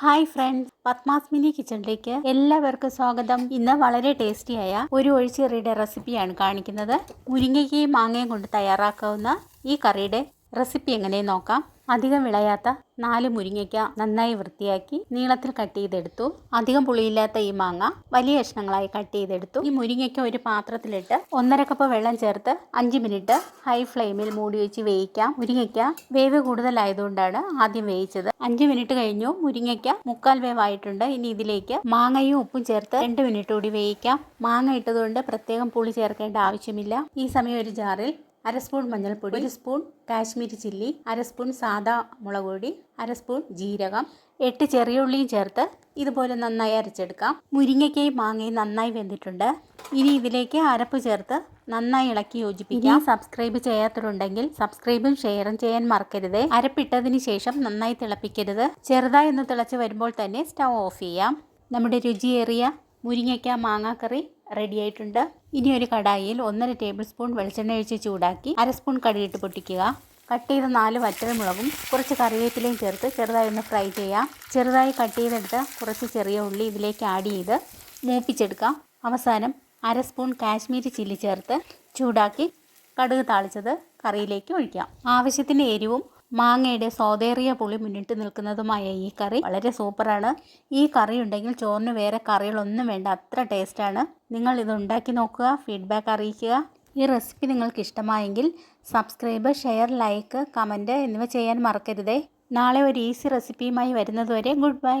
Hi friends Padmas mini കിച്ചണിലേക്ക് എല്ലാവർക്കും സ്വാഗതം. ഇന്ന് വളരെ ടേസ്റ്റിയായ ഒരു ഒഴിച്ചുകറിയുടെ റെസിപ്പിയാണ് കാണിക്കുന്നത്. മുരിങ്ങയ്ക്കയും മാങ്ങയും കൊണ്ട് തയ്യാറാക്കാവുന്ന ഈ കറിയുടെ റെസിപ്പി എങ്ങനെ നോക്കാം? അധികം വിളയാത്ത നാല് മുരിങ്ങയ്ക്ക നന്നായി വൃത്തിയാക്കി നീളത്തിൽ കട്ട് ചെയ്തെടുത്തു. അധികം പുളിയില്ലാത്ത ഈ മാങ്ങ വലിയ കഷ്ണങ്ങളായി കട്ട് ചെയ്തെടുത്തു. ഈ മുരിങ്ങയ്ക്ക ഒരു പാത്രത്തിലിട്ട് ഒന്നര കപ്പ് വെള്ളം ചേർത്ത് അഞ്ച് മിനിറ്റ് ഹൈ ഫ്ലെയിമിൽ മൂടി വെച്ച് വേവിക്കാം. മുരിങ്ങയ്ക്ക വേവ് കൂടുതലായതുകൊണ്ടാണ് ആദ്യം വേവിച്ചത്. അഞ്ച് മിനിറ്റ് കഴിഞ്ഞു. മുരിങ്ങയ്ക്ക മുക്കാൽ വേവായിട്ടുണ്ട്. ഇനി ഇതിലേക്ക് മാങ്ങയും ഉപ്പും ചേർത്ത് രണ്ട് മിനിറ്റ് കൂടി വേവിക്കാം. മാങ്ങ ഇട്ടതുകൊണ്ട് പ്രത്യേകം പുളി ചേർക്കേണ്ട ആവശ്യമില്ല. ഈ സമയം ഒരു ജാറിൽ അര സ്പൂൺ മഞ്ഞൾപ്പൊടി ഒരു സ്പൂൺ കാശ്മീരി ചില്ലി അര സ്പൂൺ സാദാ മുളക് പൊടി അര സ്പൂൺ ജീരകം എട്ട് ചെറിയ ഉള്ളിയും ചേർത്ത് ഇതുപോലെ നന്നായി അരച്ചെടുക്കാം. മുരിങ്ങയ്ക്കയും മാങ്ങയും നന്നായി വെന്തിട്ടുണ്ട്. ഇനി ഇതിലേക്ക് അരപ്പ് ചേർത്ത് നന്നായി ഇളക്കി യോജിപ്പിക്കാം. സബ്സ്ക്രൈബ് ചെയ്യാത്തവരുണ്ടെങ്കിൽ സബ്സ്ക്രൈബും ഷെയറും ചെയ്യാൻ മറക്കരുത്. അരപ്പിട്ടതിന് ശേഷം നന്നായി തിളപ്പിക്കരുത്. ചെറുതായി ഒന്ന് തിളച്ച് വരുമ്പോൾ തന്നെ സ്റ്റൗ ഓഫ് ചെയ്യാം. നമ്മുടെ രുചിയേറിയ മുരിങ്ങയ്ക്ക മാങ്ങാക്കറി റെഡി ആയിട്ടുണ്ട് ഇനി ഒരു കടായിൽ ഒന്നര ടേബിൾ സ്പൂൺ വെളിച്ചെണ്ണ ഒഴിച്ച് ചൂടാക്കി അര സ്പൂൺ കടിയിട്ട് പൊട്ടിക്കുക. കട്ട് ചെയ്ത നാല് വറ്റൽമുളകും കുറച്ച് കറിവേപ്പിലയും ചേർത്ത് ചെറുതായി ഒന്ന് ഫ്രൈ ചെയ്യാം. ചെറുതായി കട്ട് ചെയ്തെടുത്ത കുറച്ച് ചെറിയ ഉള്ളി ഇതിലേക്ക് ആഡ് ചെയ്ത് മൂപ്പിച്ചെടുക്കാം അവസാനം അര സ്പൂൺ കാശ്മീരി ചില്ലി ചേർത്ത് ചൂടാക്കി കടുക് താളിച്ചത് കറിയിലേക്ക് ഒഴിക്കാം. ആവശ്യത്തിന് എരിവും മാങ്ങയുടെ സോതേറിയ പുളി മുന്നിട്ട് നിൽക്കുന്നതുമായ ഈ കറി വളരെ സൂപ്പറാണ്. ഈ കറി ഉണ്ടെങ്കിൽ ചോറിന് വേറെ കറികളൊന്നും വേണ്ട അത്ര ടേസ്റ്റാണ് നിങ്ങൾ ഇത് ഉണ്ടാക്കി നോക്കുക ഫീഡ്ബാക്ക് അറിയിക്കുക. ഈ റെസിപ്പി നിങ്ങൾക്ക് ഇഷ്ടമായെങ്കിൽ സബ്സ്ക്രൈബ് ഷെയർ ലൈക്ക് കമന്റ് എന്നിവ ചെയ്യാൻ മറക്കരുതേ. നാളെ ഒരു ഈസി റെസിപ്പിയുമായി വരുന്നതുവരെ ഗുഡ് ബൈ